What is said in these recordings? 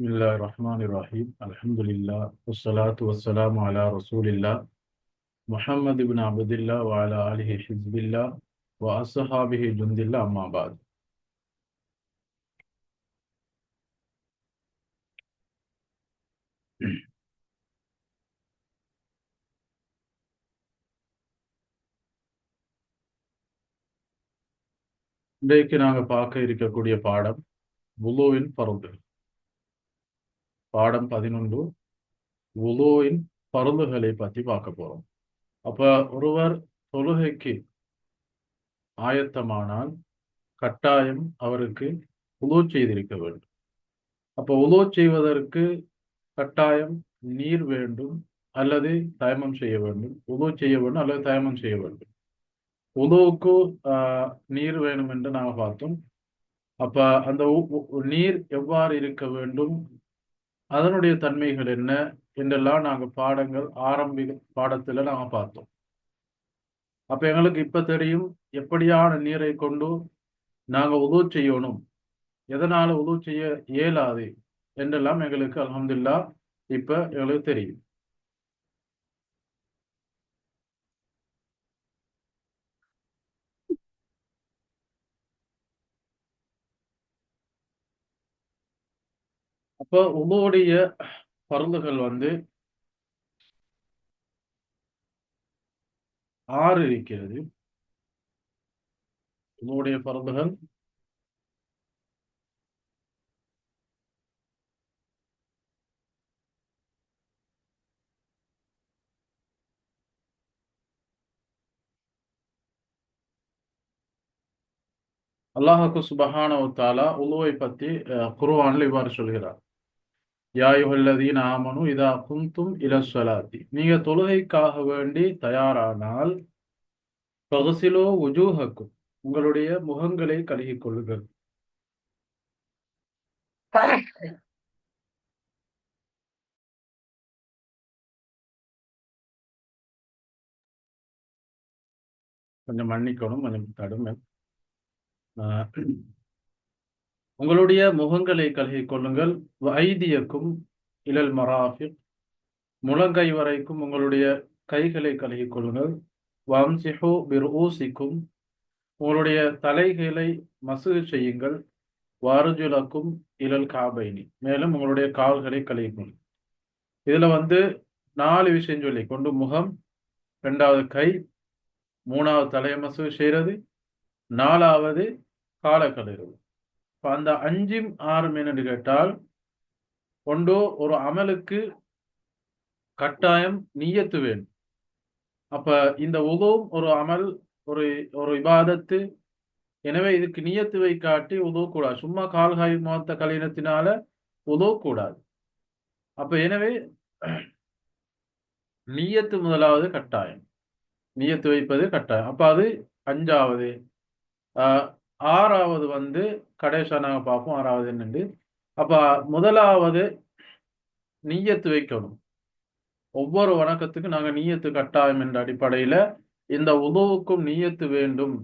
بسم الله الرحمن الرحيم الحمد لله والصلاة والسلام على رسول الله محمد بن عبد الله وعلى آله حزب الله وأصحابه جند الله أما بعد இன்றைக்கு நாங்கள் பார்க்க இருக்கக்கூடிய பாடம் வுலுவின் பருது பாடம் பதினொன்று வுலுவின் பருந்துகளை பற்றி பார்க்க போறோம். அப்ப ஒருவர் தொழுகைக்கு ஆயத்தமானால் கட்டாயம் அவருக்கு உலோ செய்திருக்க வேண்டும். அப்ப உலோ செய்வதற்கு கட்டாயம் நீர் வேண்டும் அல்லது தயமம் செய்ய வேண்டும். உதவு செய்ய வேண்டும் அல்லது தயமம் செய்ய வேண்டும். உதவுக்கு நீர் வேணும் என்று நாம் பார்த்தோம். அப்ப அந்த நீர் எவ்வாறு இருக்க வேண்டும்? அதனுடைய தன்மைகள் என்ன என்றெல்லாம் நாங்கள் பாடங்கள் ஆரம்பி பாடத்தில் நாங்கள் பார்த்தோம். அப்போ எங்களுக்கு இப்போ தெரியும் எப்படியான நீரை கொண்டு நாங்கள் உதவு செய்யணும். எதனால் உதவு செய்ய இயலாது என்றெல்லாம் எங்களுக்கு அலமதுல்லா இப்போ எங்களுக்கு தெரியும். அப்ப உங்களுடைய பருந்துகள் வந்து ஆறு இருக்கிறது. உங்களுடைய பருந்துகள் அல்லாஹாக்கு சுபஹான தாலா உலுவை பத்தி குருவான்ல இவ்வாறு சொல்கிறார். யாயுகல்லதீன் ஆமனு இதா குந்தும் இலஸ்வலாத்தி நீங்க தொழுகைக்காக வேண்டி தயாரானால் பகசிலோ உஜூஹக்கும். உங்களுடைய முகங்களை கழுகிக் கொள்ளுங்கள் கொஞ்சம் மன்னிக்கணும் கொஞ்சம் தடுமை உங்களுடைய முகங்களை கழுகிக் கொள்ளுங்கள். ஐதியக்கும் இழல் மராஃபிக். முழங்கை வரைக்கும் உங்களுடைய கைகளை கழுகிக் கொள்ளுங்கள். வம்சிஹோ பிர் ஊசிக்கும் உங்களுடைய தலைகளை மசுகு செய்யுங்கள். வாருஜுலக்கும் இழல் காபைனி. மேலும் உங்களுடைய கால்களை கழுகிக்கொள்ளுங்கள் இதுல வந்து நாலு விஷயம் சொல்லி கொண்டு முகம் ரெண்டாவது கை மூணாவது தலையை மசுகு செய்கிறது நாலாவது கால கழுகிறது. இப்போ அந்த அஞ்சும் ஆறும் என்னன்னு கேட்டால் கொண்டோ ஒரு அமலுக்கு கட்டாயம் நீயத்து வேணும். அப்ப இந்த உதவும் ஒரு அமல் ஒரு ஒரு விவாதத்து எனவே இதுக்கு நீயத்துவை காட்டி உதவக்கூடாது சும்மா கால்காய் மொத்த கலினத்தினால உதவக்கூடாது அப்ப எனவே நீயத்து முதலாவது கட்டாயம். நீயத்து வைப்பது கட்டாயம். அப்ப அது அஞ்சாவது ஆறாவது வந்து கடைசா நாங்கள் பார்ப்போம். ஆறாவது என்னண்டு? அப்போ முதலாவது நீயத்து வைக்கணும். ஒவ்வொரு வணக்கத்துக்கும் நாங்கள் நீயத்து கட்டாயம் என்ற அடிப்படையில் இந்த உதவுக்கும் நீயத்து வேண்டும்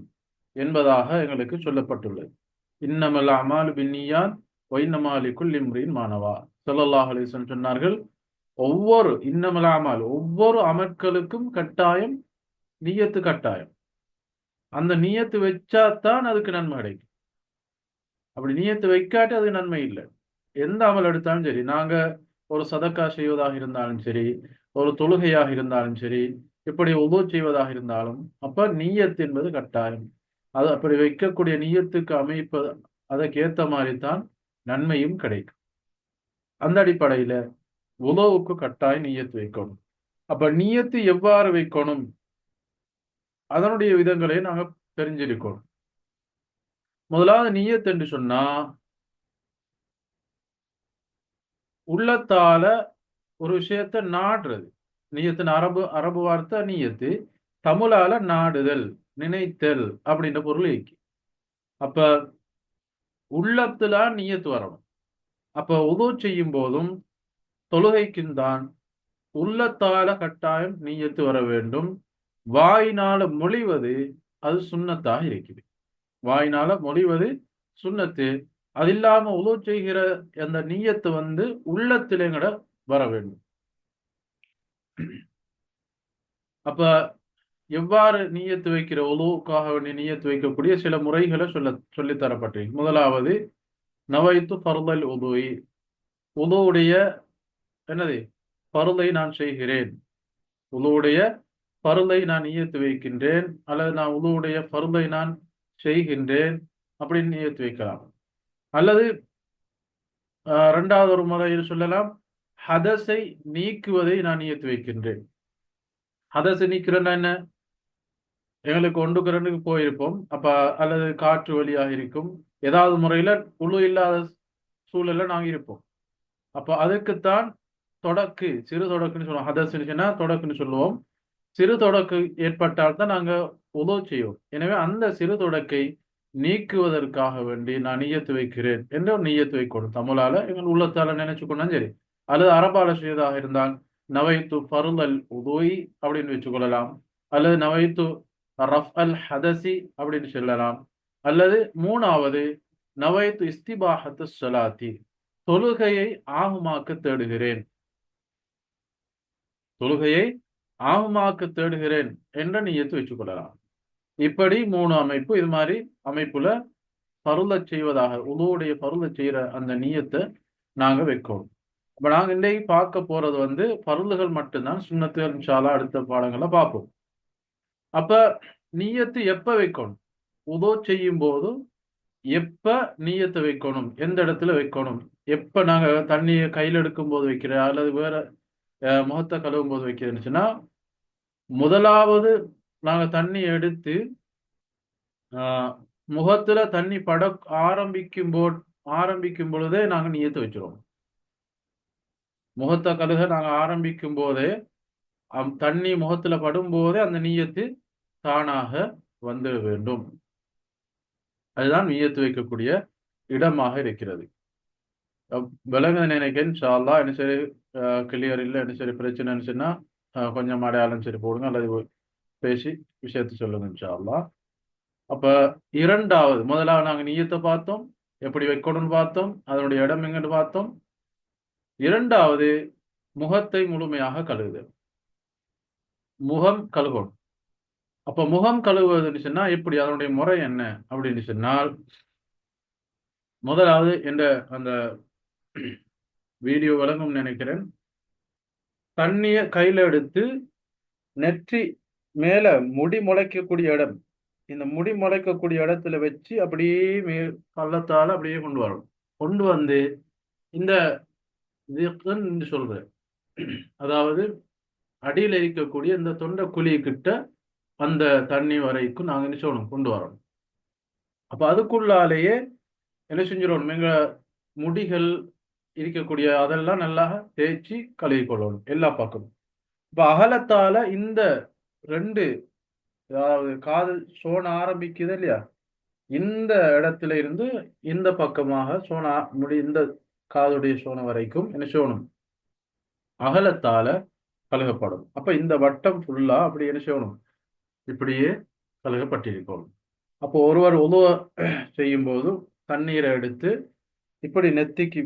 என்பதாக எங்களுக்கு சொல்லப்பட்டுள்ளது. இன்னமல் அமாலு பின்னியான் ஒய்னமாலிக்குள் இம்ரின் மாணவா? சொல்லல்லாஹ் அலிசன் சொன்னார்கள் ஒவ்வொரு இன்னமல் அமால் ஒவ்வொரு அமற்களுக்கும் கட்டாயம் நீயத்து கட்டாயம். அந்த நீயத்து வச்சாதான் அதுக்கு நன்மை கிடைக்கும் அப்படி நீயத்து வைக்காட்டி அது நன்மை இல்லை. எந்த அமல் எடுத்தாலும் சரி நாங்க ஒரு சதக்கா செய்வதாக இருந்தாலும் சரி ஒரு தொழுகையாக இருந்தாலும் சரி இப்படி உதவு செய்வதாக இருந்தாலும் அப்ப நீயத்து என்பது கட்டாயம். அது அப்படி வைக்கக்கூடிய நீயத்துக்கு அமைப்பது அதற்கு ஏத்த மாதிரி தான் நன்மையும் கிடைக்கும். அந்த அடிப்படையில உதவுக்கு கட்டாயம் நீயத்து வைக்கணும். அப்ப நீயத்து எவ்வாறு வைக்கணும்? அதனுடைய விதங்களை நாங்க தெரிஞ்சிருக்கோம். முதலாவது நீயத் என்று சொன்னா உள்ளத்தால ஒரு விஷயத்த நாடுறது. நீயத்தின் அரபு அரபு வார்த்தை நீயத்து தமிழால நாடுதல் நினைத்தல் அப்படின்ற பொருள் இருக்கு. அப்ப உள்ளத்துல நீயத்து வரணும். அப்ப உதவு செய்யும் போதும் தொழுகைக்கும் தான் உள்ளத்தால கட்டாயம் நீயத்து வர வேண்டும். வாயினால மொழிவது அது சுண்ணத்தாக இருக்குது. வாயினால மொழிவது சுண்ணத்து. அது இல்லாம உதவு செய்கிற அந்த நீயத்து வந்து உள்ளத்திலேங்கட வர வேண்டும். அப்ப எவ்வாறு நீயத்து வைக்கிற உழுவுக்காக வேண்டிய நீயத்து வைக்கக்கூடிய சில முறைகளை சொல்ல சொல்லித் முதலாவது நவைத்து பருதல் உதுவை உதுவுடைய என்னது? பருதை நான் செய்கிறேன். உதுவுடைய பருளை நான் ஈயத்து வைக்கின்றேன் அல்லது நான் உதுவுடைய பருளை நான் செய்கின்றேன் அப்படின்னு நீயத்து வைக்கலாம். அல்லது ஆஹ், இரண்டாவது ஒரு முறையில் சொல்லலாம் ஹதஸை நீக்குவதை நான் ஈயத்து வைக்கின்றேன். ஹதஸை நீக்கிறேன்னா என்ன? எங்களுக்கு ஒன்றுக்கு ரெண்டுக்கு போயிருப்போம் அப்ப அல்லது காற்று வழியாக இருக்கும். ஏதாவது முறையில குழு இல்லாத சூழல்ல நாங்கள் இருப்போம். அப்போ அதுக்குத்தான் தொடக்கு சிறு தொடக்குன்னு சொல்லுவோம். ஹதஸ்ன்னு சொன்னா தொடக்குன்னு சொல்லுவோம். சிறு தொடக்கு ஏற்பட்டால் தான் நாங்க உதவு செய்வோம். எனவே அந்த சிறு தொடக்கை நீக்குவதற்காக வேண்டி நான் நியத்து வைக்கிறேன் என்று ஒரு நீயத்து வைக்கணும் தமிழால எங்கள் உள்ளத்தால நினைச்சுக்கொண்டா சரி. அல்லது அரபால செய்ததாக இருந்தால் நவைத்து பருந்தல் உதோய் அப்படின்னு வச்சுக்கொள்ளலாம் அல்லது நவைத்து ரஃப் அல் ஹதசி அப்படின்னு சொல்லலாம். அல்லது மூணாவது நவைத்து இஸ்திபாஹத்து ஸலாத்தி தொழுகையை ஆகுமாக்க தேடுகிறேன். தொழுகையை ஆகுமாக்க தேடுகிறேன் என்ற நியத்து வச்சுக்கொள்ளலாம் இப்படி மூணு அமைப்பு இது மாதிரி அமைப்புல பருளச் செய்வதாக உதவுடைய பருளச் செய்யற அந்த நீயத்தை நாங்க வைக்கணும் அப்ப நாங்க இன்றைக்கு பார்க்க போறது வந்து பருளுகள் மட்டும்தான் சுண்ணத்துகள் சாலா அடுத்த பாடங்களை பார்ப்போம். அப்ப நீயத்து எப்ப வைக்கணும்? உதோ செய்யும் போது எப்ப நீயத்தை வைக்கணும்? எந்த இடத்துல வைக்கணும்? எப்ப நாங்க தண்ணியை கையில் எடுக்கும் போது வைக்கிற அல்லது வேற முகத்தை கழுவும் போது வைக்கிறதுச்சுன்னா முதலாவது நாங்க தண்ணி எடுத்து ஆஹ், முகத்துல தண்ணி பட ஆரம்பிக்கும் போ ஆரம்பிக்கும் பொழுதே நாங்க நீத்து வச்சிருவோம். முகத்தை கழுக நாங்க ஆரம்பிக்கும் போதே அம் தண்ணி முகத்துல படும் போதே அந்த நீயத்து தானாக வந்துட வேண்டும். அதுதான் நீயத்து வைக்கக்கூடிய இடமாக இருக்கிறது. விலங்கு நினைக்கிறேன் இன்ஷா என்ன சரி கிளியர் இல்லை என்ன சரி பிரச்சனை இருந்துச்சுன்னா கொஞ்சம் அடையாளம் சரி போடுங்க அல்லது பேசி விஷயத்தை சொல்லுங்க இன்ஷா அப்ப இரண்டாவது முதலாவது நாங்க நீயத்தை பார்த்தோம் எப்படி வைக்கணும்னு பார்த்தோம் அதனுடைய இடம் எங்கன்னு பார்த்தோம். இரண்டாவது முகத்தை முழுமையாக கழுவுது முகம் கழுவணும். அப்ப முகம் கழுவுவதுன்னு சொன்னா எப்படி அதனுடைய முறை என்ன அப்படின்னு சொன்னால் முதலாவது என்ற அந்த வீடியோ வழங்கும் நினைக்கிறேன். தண்ணிய கையில எடுத்து நெற்றி மேல முடி முளைக்கக்கூடிய இடம் இந்த முடி முளைக்கக்கூடிய இடத்துல வச்சு அப்படியே மே பள்ளத்தால அப்படியே கொண்டு வரணும். கொண்டு வந்து இந்த இதுன்னு சொல்றேன். அதாவது அடியில் இருக்கக்கூடிய இந்த தொண்டை குழி கிட்ட அந்த தண்ணி வரைக்கும் நாங்க என்ன செய்யணும்? கொண்டு வரணும். அப்ப அதுக்குள்ளாலேயே என்ன செஞ்சிடணும்? எங்க முடிகள் இருக்கக்கூடிய அதெல்லாம் நல்லா தேய்ச்சி கழுவி கொள்ளணும் எல்லா பக்கமும். இப்ப அகலத்தால இந்த ரெண்டு அதாவது காதல் சோன ஆரம்பிக்குது இல்லையா? இந்த இடத்துல இருந்து இந்த பக்கமாக சோனா முடி இந்த காதுடைய சோன வரைக்கும் என்ன செய்யணும்? அகலத்தால கழுகப்படும். அப்ப இந்த வட்டம் ஃபுல்லா அப்படி என்ன செய்யணும்? இப்படியே கழுகப்பட்டிருக்கணும். அப்போ ஒருவர் உதவ செய்யும் போது தண்ணீரை எடுத்து இப்படி நெத்திக்கு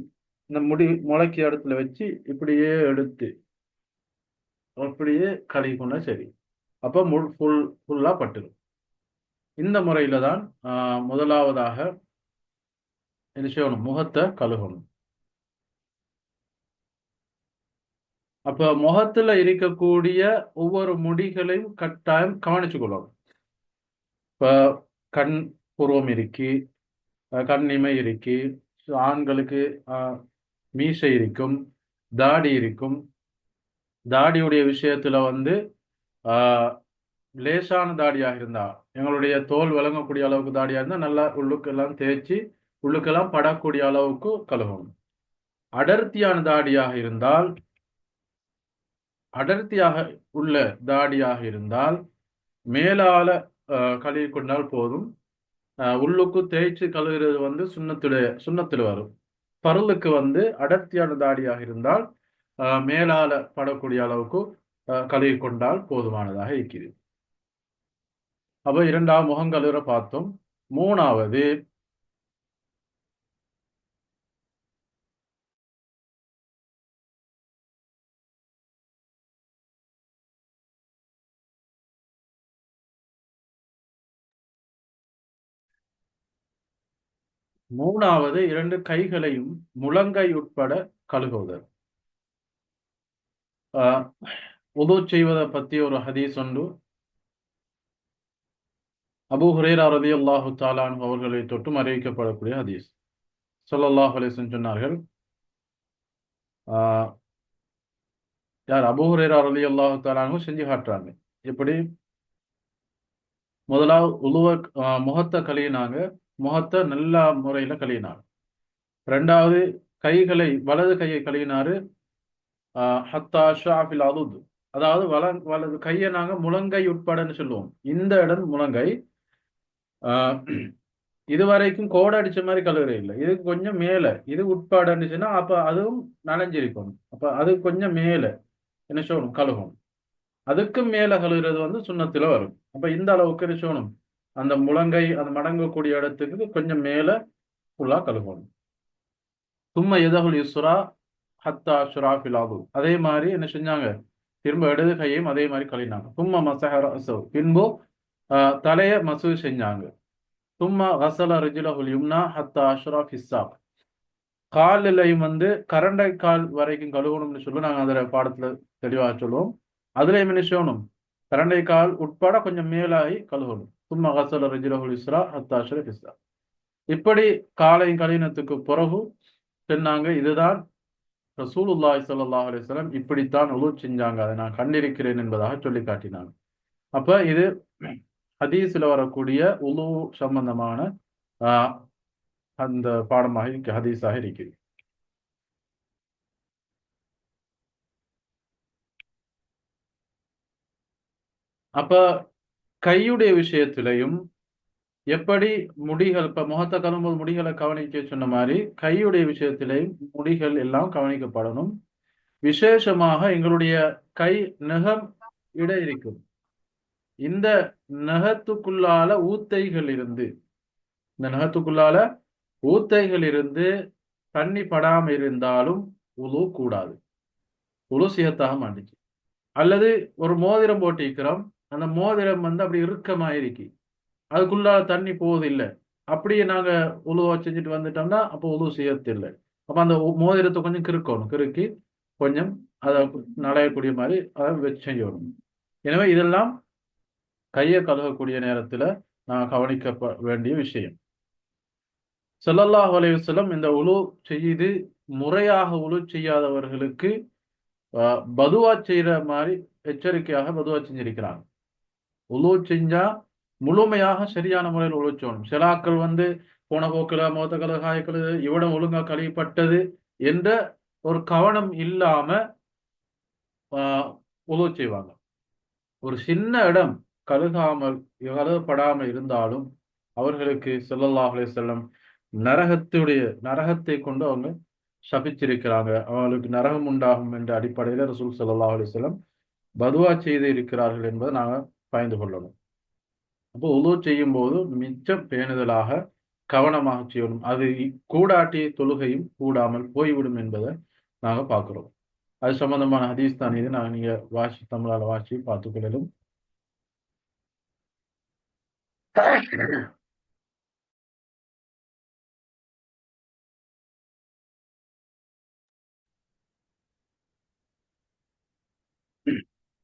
இந்த முடி முளைக்கு இடத்துல வச்சு இப்படியே எடுத்து அப்படியே கழுவிக்கொண்டா சரி. அப்போ முள் ஃபுல் ஃபுல்லா பட்டுரும். இந்த முறையில தான் முதலாவதாக என்ன செய்யணும்? முகத்தை கழுகணும் அப்ப முகத்துல இருக்கக்கூடிய ஒவ்வொரு முடிகளையும் கட்டாயம் கவனிச்சு கொள்ளணும். இப்ப கண் புருவம் இருக்கு கண்ணிமை கண் இமை இருக்கு ஆண்களுக்கு ஆஹ், மீசை இருக்கும் தாடி இருக்கும். தாடியுடைய விஷயத்துல வந்து ஆஹ், லேசான தாடியாக இருந்தா எங்களுடைய தோல் விளங்கக்கூடிய அளவுக்கு தாடியா இருந்தா நல்லா உள்ளுக்கெல்லாம் தேய்ச்சி உள்ளுக்கெல்லாம் படக்கூடிய அளவுக்கு கழுவணும். அடர்த்தியான தாடியாக இருந்தால் அடர்த்தியாக உள்ள தாடியாக இருந்தால் மேலால கழுவி கொண்டால் போதும். ஆஹ், உள்ளுக்கு தேய்ச்சி கழுவுறது வந்து சுண்ணத்துல சுண்ணத்துல வரும். பருளுக்கு வந்து அடர்த்தியான தாடியாக இருந்தால் ஆஹ், மேலால படக்கூடிய அளவுக்கு கழுவி கொண்டால் போதுமானதாக இருக்கிறது. அப்போ இரண்டாவது முகங்கழுவுற பார்த்தோம் மூணாவது மூணாவது இரண்டு கைகளையும் முழங்கை உட்பட கழுகுவதல் ஆஹ் உது செய்வதை பத்தி ஒரு ஹதீஸ் உண்டு. அபூ ஹுரேரா ரலியல்லாஹு தாலான் அவர்களை தொட்டும் அறிவிக்கப்படக்கூடிய ஹதீஸ். சொல்லல்லாஹ் அலிசன் சொன்னார்கள் ஆஹ் யார் அபூ ஹுரேரா ரலியல்லாஹு தாலானும் செஞ்சு காட்டுறாங்க. எப்படி? முதலாவது உழுவ முகத்தை கழுவினாங்க. முகத்தை நல்ல முறையில கழுவினார். ரெண்டாவது கைகளை வலது கையை கழுவினாரு. ஆஹ் ஹத்தா ஷாஃபில் அதுது அதாவது வல வலது கையை நாங்க முழங்கை உட்படன்னு சொல்லுவோம். இந்த இடம் முழங்கை. ஆஹ் இது வரைக்கும் கோடை அடிச்ச மாதிரி கழுவுற இல்லை. இது கொஞ்சம் மேல. இது உட்பாடுன்னுச்சுன்னா அப்ப அதுவும் நனைஞ்சிருக்கும். அப்ப அது கொஞ்சம் மேல. என்ன சொல்லணும்? கழுகும் அதுக்கும் மேல கழுவுறது வந்து சுண்ணத்துல வரும். அப்ப இந்த அளவுக்கு என்ன சொல்லணும்? அந்த முழங்கை அந்த மடங்கக்கூடிய இடத்துக்கு கொஞ்சம் மேல ஃபுல்லா கழுவணும். தும்ம எதகுல் யுஸ்ரா ஹத்தா ஷுராஃபில் ஆகும் அதே மாதிரி என்ன செஞ்சாங்க? திரும்ப இடது கையையும் அதே மாதிரி கழுவினாங்க. தும்ம மசஹர பின்பு ஆஹ், தலைய மசூ செஞ்சாங்க. தும்ம கசல ரிஜுலஹுல் யும்னா ஹத்தா அஷ்ரா ஃபிஸ்ஸாக் காலிலையும் வந்து கரண்டை கால் வரைக்கும் கழுவணும்னு சொல்லி நாங்கள் அதில் பாடத்துல தெளிவாக சொல்லுவோம். அதுலேயும் என்ன செய்யணும்? கரண்டை கால் உட்பட கொஞ்சம் மேலாகி கழுவணும். தும்ம கசல ரிஜுலஹுல் இஸ்ரா ஹத்தா இஸ்ரா இப்படி காலையும் கழினத்துக்கு பிறகு சொன்னாங்க இதுதான் ரசூலுல்லாய் ஸல்லல்லாஹு அலிஸ்லாம் இப்படித்தான் உலு செஞ்சாங்க. அதை நான் கண்டிருக்கிறேன் என்பதாக சொல்லி காட்டினாங்க. அப்ப இது ஹதீஸ்ல வரக்கூடிய உலு சம்பந்தமான ஆஹ், அந்த பாடமாக இருக்கு ஹதீஸாக இருக்கிறது அப்ப கையுடைய விஷயத்திலையும் எப்படி முடிகள் இப்ப முகத்தை கரும்போது முடிகளை கவனிக்க சொன்ன மாதிரி கையுடைய விஷயத்திலையும் முடிகள் எல்லாம் கவனிக்கப்படணும். விசேஷமாக எங்களுடைய கை நகம் இட இருக்கும். இந்த நகத்துக்குள்ளால ஊத்தைகள் இருந்து இந்த நகத்துக்குள்ளால ஊத்தைகள் இருந்து தண்ணி படாம இருந்தாலும் உழு கூடாது. உழு சிகத்தாக மாட்டுச்சு. அல்லது ஒரு மோதிரம் போட்டிருக்கிறோம். அந்த மோதிரம் வந்து அப்படி இறுக்கமாயிருக்கு. அதுக்குள்ளால தண்ணி போவதில்லை. அப்படியே நாங்க உழுவ செஞ்சுட்டு வந்துட்டோம்னா அப்போ உழுவு செய்யறதில்லை. இல்லை அப்ப அந்த மோதிரத்தை கொஞ்சம் கிறுக்கணும். கிறுக்கி கொஞ்சம் அதை நடையக்கூடிய மாதிரி அதை வச்சு செய்யணும். எனவே இதெல்லாம் கையை கழுவக்கூடிய நேரத்துல நான் கவனிக்க வேண்டிய விஷயம். செல்லல்லா அலைஹி வஸல்லம் இந்த உழு செய்து முறையாக உழு செய்யாதவர்களுக்கு பதுவா செய்யற மாதிரி எச்சரிக்கையாக பதுவா செஞ்சிருக்கிறாங்க. உழு செஞ்சா முழுமையாக சரியான முறையில் உழைச்சோணும் சிலாக்கள் வந்து போன போக்கில் மோத்த கலகாயக்கள் இவடம் இவ்வளவு ஒழுங்கா கழுவிப்பட்டது என்ற ஒரு கவனம் இல்லாம ஆஹ், செய்வாங்க ஒரு சின்ன இடம் கழுகாமல் கழுகப்படாமல் இருந்தாலும் அவர்களுக்கு செல்லல்லாஹலே செல்லம் நரகத்துடைய நரகத்தை கொண்டு அவங்க சபிச்சிருக்கிறாங்க. அவங்களுக்கு நரகம் உண்டாகும் என்ற அடிப்படையில் ரசூல் ஸல்லல்லாஹு அலைஹி பதுவா செய்து இருக்கிறார்கள் என்பதை நாங்கள் பயந்து கொள்ளணும். அப்போ உது செய்யும் போது மிச்சம் பேணுதலாக கவனமாக செய்யணும். அது கூடாட்டிய தொழுகையும் கூடாமல் போய்விடும் என்பதை நாங்கள் பார்க்குறோம். அது சம்பந்தமான ஹதீஸ் தான். இது நாங்கள் நீங்க வாசி தமிழால வாசி பார்த்துக்கொள்ளலும்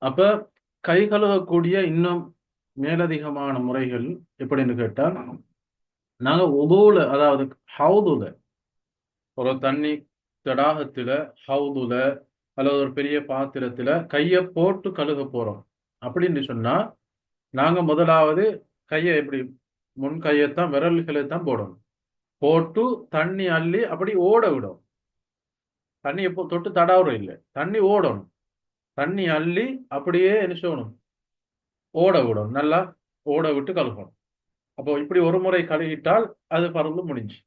அப்ப கை கழுவக்கூடிய இன்னும் மேலதிகமான முறைகள் எப்படின்னு கேட்டால் நாங்க உதவுல அதாவது ஹவுதுல ஒரு தண்ணி தடாகத்துல ஹவுதுல அல்லது ஒரு பெரிய பாத்திரத்துல கையை போட்டு கழுக போறோம். அப்படின்னு சொன்னா நாங்க முதலாவது கையை எப்படி முன் கையைத்தான் விரல்களை தான் போடணும். போட்டு தண்ணி அள்ளி அப்படி ஓட விடும். தண்ணி எப்போ தொட்டு தடாவுறம் இல்லை. தண்ணி ஓடணும். தண்ணி அள்ளி அப்படியே என்ன செய்யணும்? ஓட விடணும். நல்லா ஓட விட்டு கழுகணும் அப்போ இப்படி ஒரு முறை கழுகிட்டால் அது பறந்து முடிஞ்சு.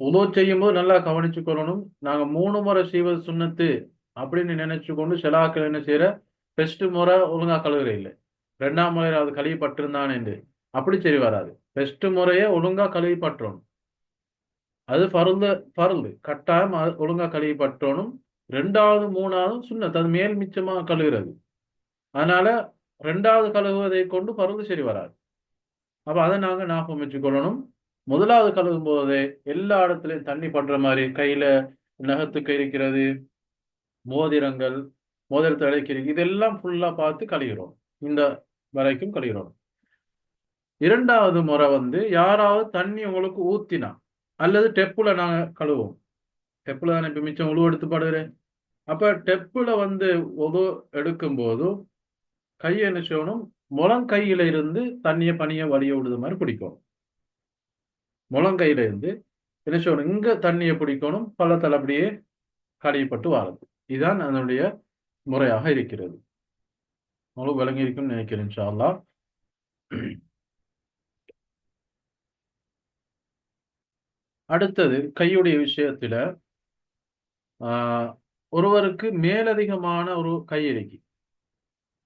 உதோ செய்யும்போது நல்லா கவனிச்சு கொள்ளணும். நாங்க மூணு முறை செய்வது சுண்ணத்து அப்படின்னு நினைச்சு கொண்டு செலாக்கள் என்ன செய்யற? பெஸ்ட் முறை ஒழுங்கா கழுவுற இல்லை. ரெண்டாம் முறையில் அது கழுவி பட்டிருந்தான் என்று. அப்படி சரி வராது. பெஸ்ட் முறையே ஒழுங்கா கழுவி பற்றணும் அது பருந்து பருந்து. கட்டாயம் அது ஒழுங்கா கழுவி பற்றணும் ரெண்டாவது மூணாவது சுண்ணத் அது மேல் மிச்சமா கழுவுறது. அதனால ரெண்டாவது கழுவுவதை கொண்டு பருந்து சரி வராது. அப்ப அதை நாங்க ஞாபகம் வச்சுக்கொள்ளணும். முதலாவது கழுவும் போதே எல்லா இடத்துலயும் தண்ணி படுற மாதிரி கையில நகத்துக்கு இருக்கிறது மோதிரங்கள் மோதிரத்தை அழைக்கிறது இதெல்லாம் ஃபுல்லா பார்த்து கழுகிறோம். இந்த வரைக்கும் கழுகிறோம். இரண்டாவது முறை வந்து யாராவது தண்ணி உங்களுக்கு ஊத்தினா அல்லது டெப்புல நாங்க கழுவோம். டெப்பில் தானே இப்போ மிச்சம் உழு எடுத்து படுகிறேன் அப்போ டெப்பில் வந்து உழு எடுக்கும்போதும் கையை என்ன செய்யணும்? முழங்கையில இருந்து தண்ணியை பனியை வழிய விடுது மாதிரி பிடிக்கணும். முழங்கையில இருந்து என்ன செய்யணும்? இங்க தண்ணியை பிடிக்கணும். பள்ளத்தில் அப்படியே கடையப்பட்டு வாரது இதுதான் அதனுடைய முறையாக இருக்கிறது. அவ்வளோ விளங்கி இருக்கும்னு நினைக்கிறேன் இன்ஷா அடுத்தது கையுடைய விஷயத்துல ஒருவருக்கு மேலதிகமான ஒரு கை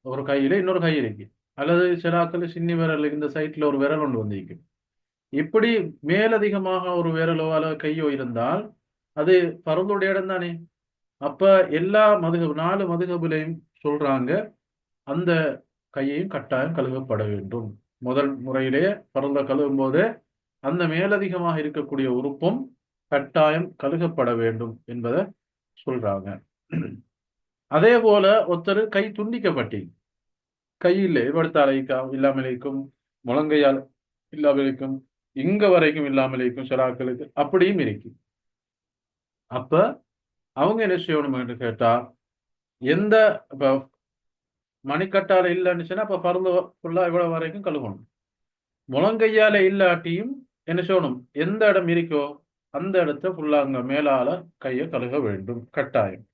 ஒரு கையில இன்னொரு கை அல்லது சிலாக்கள் சின்னி விரல் இந்த சைட்ல ஒரு விரல் ஒன்று வந்திருக்கு இப்படி மேலதிகமாக ஒரு விரலோ அல்லது கையோ இருந்தால் அது பரந்துடைய இடம் தானே? அப்ப எல்லா மதுகபு நாலு மதுகபுலையும் சொல்றாங்க அந்த கையையும் கட்டாயம் கழுவப்பட வேண்டும். முதல் முறையிலேயே பரந்த கழுவும் போது அந்த மேலதிகமாக இருக்கக்கூடிய உறுப்பும் கட்டாயம் கழுகப்பட வேண்டும் என்பதை சொல்றாங்க. அதே போல ஒருத்தர் கை துண்டிக்கப்பட்டி கையில் படுத்தாலைக்கும் இல்லாமலேக்கும் முழங்கையால் இல்லாமலேக்கும் இங்க வரைக்கும் இல்லாமலேக்கும் சிலாக்களுக்கு அப்படியும் இருக்கு. அப்ப அவங்க என்ன செய்யணும் கேட்டா எந்த இப்ப மணிக்கட்டால இல்லைன்னுச்சுன்னா அப்ப பருந்து ஃபுல்லா இவ்வளவு வரைக்கும் கழுவணும் முழங்கையால இல்லாட்டியும் என்ன செய்யணும்? எந்த இடம் இருக்கோ அந்த இடத்த ஃபுல்லாக அங்கே மேலால கையை கழுக வேண்டும். கட்டாயம்.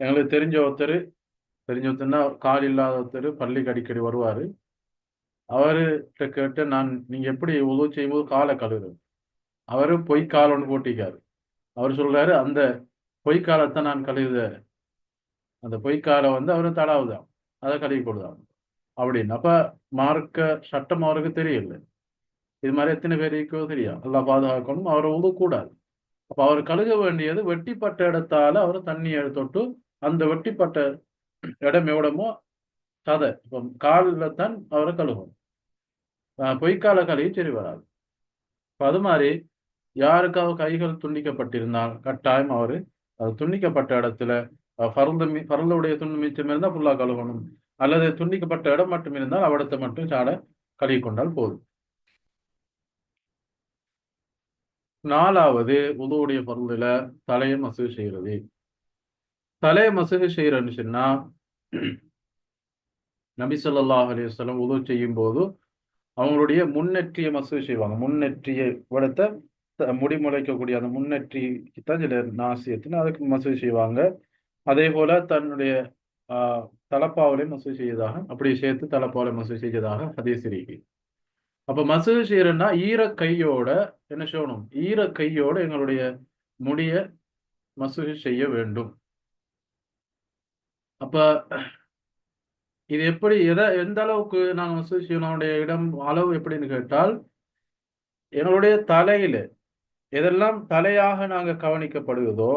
எங்களுக்கு தெரிஞ்ச ஒருத்தர் தெரிஞ்ச ஒருத்தர்னா கால் இல்லாத ஒருத்தர் பள்ளிக்கு அடிக்கடி வருவார். அவர்கிட்ட கேட்டு நான் நீங்கள் எப்படி உதவு செய்யும்போது காலை கழுவுறது? அவர் பொய் கால் ஒன்று போட்டிக்காரு அவர் சொல்கிறாரு அந்த பொய் காலத்தை நான் கழுவுத. அந்த பொய்க்காலை வந்து அவரு தடாவுதான் அதை கழுவி கொடுதான் அப்படின்னு. அப்போ மார்க்க சட்டம் அவருக்கு தெரியல. இது மாதிரி எத்தனை பேருக்கோ தெரியும் எல்லாம் பாதுகாக்கணும். அவரை உதக்கூடாது அப்ப அவர் கழுக வேண்டியது வெட்டிப்பட்ட இடத்தால அவர் தண்ணியை தொட்டு அந்த வெட்டிப்பட்ட இடம் எவ்வளமோ சதை. இப்போ காலில் தான் அவரை கழுவணும். ஆஹ் பொய்க்கால கழுவி சரி வராது. அது மாதிரி யாருக்காவது கைகள் துண்டிக்கப்பட்டிருந்தால் கட்டாயம் அவரு அது துண்டிக்கப்பட்ட இடத்துல அஹ், மி மீ- துண்டு மிச்சம் இருந்தால் ஃபுல்லா கழுவணும். அல்லது துண்டிக்கப்பட்ட இடம் மட்டும் இருந்தால் அவிடத்தை மட்டும் சாட கழுவி கொண்டால் போதும். நாலாவது உதவுடைய பொருளில் தலையை மசகு செய்கிறது தலையை மசகு செய்யறன்னு சொன்னா நபி சொல்லாஹ் அலைஹி வஸல்லம் செய்யும் போது அவங்களுடைய முன்னெற்றிய மசகு செய்வாங்க. முன்னெற்றிய இடத்தை முடிமுளைக்கக்கூடிய அந்த முன்னெற்றிக்கு தான் சில நாசியத்தின் அதுக்கு மசகு செய்வாங்க. அதே போல தன்னுடைய ஆஹ், தலப்பாவலையும் மசூது செய்ததாக அப்படி சேர்த்து தலப்பாவலை மசூ செய்ததாக ஹதீஸ் இருக்கு. அப்ப மசூது செய்யறன்னா ஈர கையோட என்ன செய்யணும்? ஈர கையோட எங்களுடைய முடிய மசூது செய்ய வேண்டும். அப்ப இது எப்படி எதை எந்த அளவுக்கு நாங்கள் மசூது செய்யணும்? இடம் அளவு எப்படின்னு கேட்டால் எங்களுடைய தலையில எதெல்லாம் தலையாக நாங்க கவனிக்கப்படுகிறதோ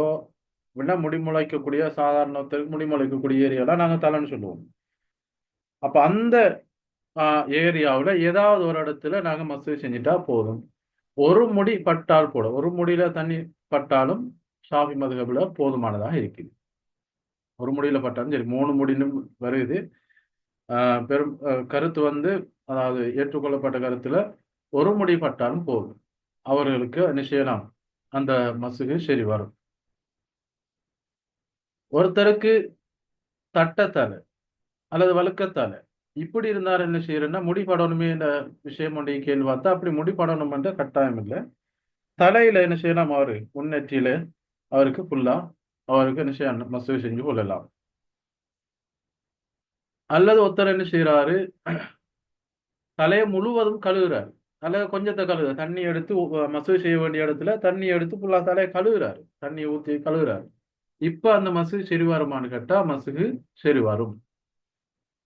அப்படின்னா முடி முளைக்கக்கூடிய சாதாரணத்துக்கு முடி முளைக்கக்கூடிய ஏரியாலாம் நாங்க தலைன்னு சொல்லுவோம். அப்ப அந்த ஏரியாவில் ஏதாவது ஒரு இடத்துல நாங்க மசூதி செஞ்சுட்டா போதும். ஒரு முடி பட்டால் கூட ஒரு முடியில தண்ணி பட்டாலும் ஷாஃபி மதுகபில் போதுமானதாக இருக்குது. ஒரு முடியில பட்டாலும் சரி மூணு முடின்னு வருது. ஆஹ் பெரும் கருத்து வந்து அதாவது ஏற்றுக்கொள்ளப்பட்ட கருத்துல ஒரு முடி பட்டாலும் போதும். அவர்களுக்கு நிச்சயம் அந்த மசுகு சரி வரும். ஒருத்தருக்கு தட்டத்தலை அல்லது வழுக்கத்தலை இப்படி இருந்தார் என்ன செய்யறேன்னா முடி படணுமே விஷயம் ஒன்றை கேள்வி பார்த்தா அப்படி முடி படணும் என்ற கட்டாயம் இல்லை. தலையில என்ன செய்யலாம் அவரு? முன்னெற்றியில அவருக்கு ஃபுல்லா அவருக்கு என்ன செய்ய மசூதி செஞ்சு கொள்ளலாம். அல்லது ஒருத்தர் என்ன செய்யறாரு தலையை முழுவதும் கழுவுறாரு. தலையை கொஞ்சத்தை கழுவுற தண்ணி எடுத்து மசூதி செய்ய வேண்டிய இடத்துல தண்ணி எடுத்து ஃபுல்லா தலையை கழுவுறாரு. தண்ணியை ஊற்றி கழுவுறாரு. இப்ப அந்த மசுகு சரி வருமான்னு கேட்டா மசுகு சரி வரும்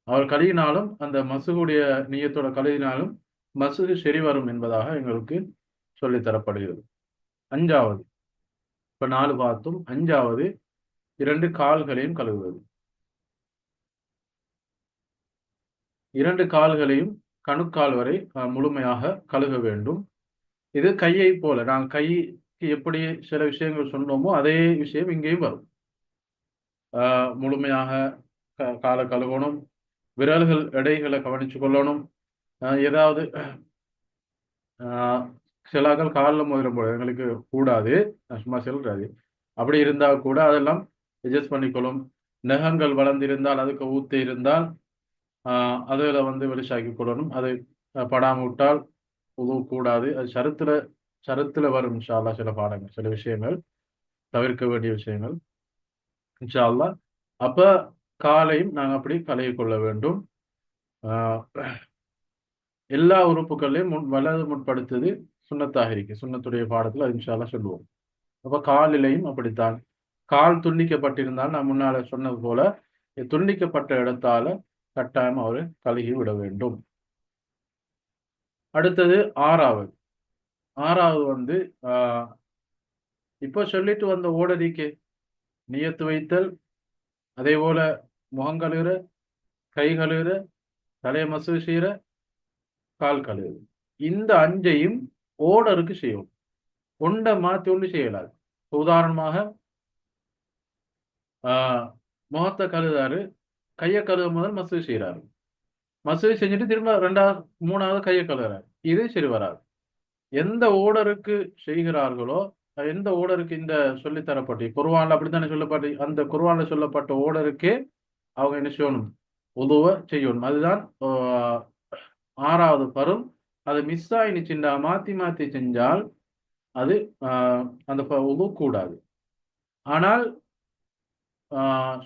அவர் கழுவினாலும் அந்த மசுகுடைய நீயத்தோட கழுவினாலும் மசுகு சரி வரும் என்பதாக எங்களுக்கு சொல்லித்தரப்படுகிறது அஞ்சாவது இப்ப நாலு பார்த்தும் அஞ்சாவது இரண்டு கால்களையும் கழுவுவது. இரண்டு கால்களையும் கணுக்கால் வரை முழுமையாக கழுக வேண்டும். இது கையை போல நாங்கள் கைக்கு எப்படி சில விஷயங்கள் சொன்னோமோ அதே விஷயம் இங்கேயும் வரும். ஆஹ் முழுமையாக க- காலை கழுவணும் விரல்கள் எடைகளை கவனிச்சு கொள்ளணும். ஏதாவது சிலாக்கள் காலில் முதலும் போட எங்களுக்கு கூடாது. சும்மா சொல்றாது. அப்படி இருந்தால் கூட அதெல்லாம் அட்ஜஸ்ட் பண்ணிக்கொள்ளும். நகங்கள் வளர்ந்திருந்தால் அதுக்கு ஊத்து இருந்தால் அதில் வந்து வெளிச்சாக்கி கொள்ளணும். அது படாமல் விட்டால் உதவ கூடாது. அது சருத்துல சருத்துல வரும் இன்ஷால்லா சில பாடங்கள் சில விஷயங்கள். தவிர்க்க வேண்டிய விஷயங்கள் இன்ஷால்லா அப்போ காலையும் நாங்கள் அப்படி கழுவி கொள்ள வேண்டும். எல்லா உறுப்புகளையும் முன் வலது முற்படுத்துது சுண்ணத்தாக இருக்கு. சுண்ணத்துடைய பாடத்தில் அது இன்ஷா சொல்லுவோம். அப்போ காலிலையும் அப்படித்தான். கால் துண்டிக்கப்பட்டிருந்தால் நான் முன்னால சொன்னது போல துண்டிக்கப்பட்ட இடத்தால கட்டாயம் அவர் கழுகி விட வேண்டும். அடுத்தது ஆறாவது. ஆறாவது வந்து இப்போ சொல்லிட்டு வந்த ஓடரிக்கு நியத்து வைத்தல் அதே போல முகம் கழுவுற கை கழுவுற தலையை மசு செய்கிற கால் கழுவுற. இந்த அஞ்சையும் ஓடருக்கு செய்யும் ஒன்றை மாற்றி ஒன்று செய்யலாது. உதாரணமாக ஆஹ் முகத்தை கழுதாரு கையை கழுவும் முதல் மசூதி செய்கிறாரு மசூதி செஞ்சுட்டு திரும்ப ரெண்டாவது மூணாவது கையை கழுவுறாரு. இது சரி வராது. எந்த ஓடருக்கு செய்கிறார்களோ எந்த ஓடருக்கு இந்த சொல்லித்தரப்பட்டு குர்வான்ல அப்படித்தானே சொல்லப்பட்டு அந்த குர்வான்ல சொல்லப்பட்ட ஓடருக்கே அவங்க என்ன செய்யணும்? உதவ செய்யணும். அதுதான் ஆறாவது பருவம். அது மிஸ் ஆயிடுச்சுண்டா மாத்தி மாத்தி செஞ்சால் அது அந்த ப- கூடாது ஆனால்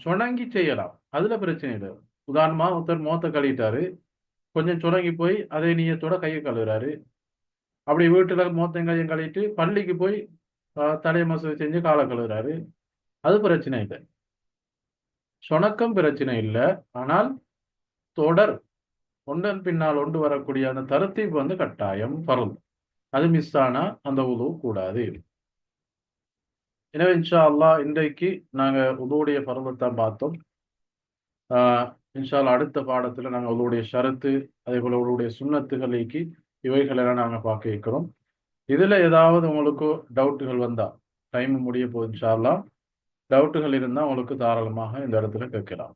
சுணங்கி செய்யலாம். அதுல பிரச்சனை இல்லை. உதாரணமா ஒருத்தர் மோத்த கழுவிட்டாரு. கொஞ்சம் சுணங்கி போய் அதே நீயத்தோட கையை கழுவுறாரு. அப்படி வீட்டுல மோத்தையும் கையும் கழுவிட்டு பள்ளிக்கு போய் ஆஹ், தலையை மசூதி செஞ்சு காலை கழுவுறாரு. அது பிரச்சனை இல்லை. சொணக்கம் பிரச்சனை இல்லை. ஆனால் தொடர் ஒன்றன் பின்னால் ஒன்று வரக்கூடிய அந்த தரத்தீப் வந்து கட்டாயம் பரல் அது மிஸ் ஆனா அந்த உதவு கூடாது. எனவே இன்ஷா அல்லாஹ் இன்றைக்கு நாங்க உதவுடைய பருவத்தான் பார்த்தோம். ஆஹ் இன்ஷா அடுத்த பாடத்துல நாங்க உதவுடைய ஷரத்து அதே போல உங்களுடைய சுண்ணத்துகளுக்கு இவைகளெல்லாம் நாங்க பார்க்க இருக்கிறோம் இதுல ஏதாவது உங்களுக்கு டவுட்டுகள் வந்தா டைம் முடிய போது இன்ஷால்லாம் டவுட்டுகள் இருந்தால் உங்களுக்கு தாராளமாக இந்த இடத்துல கேட்கலாம்.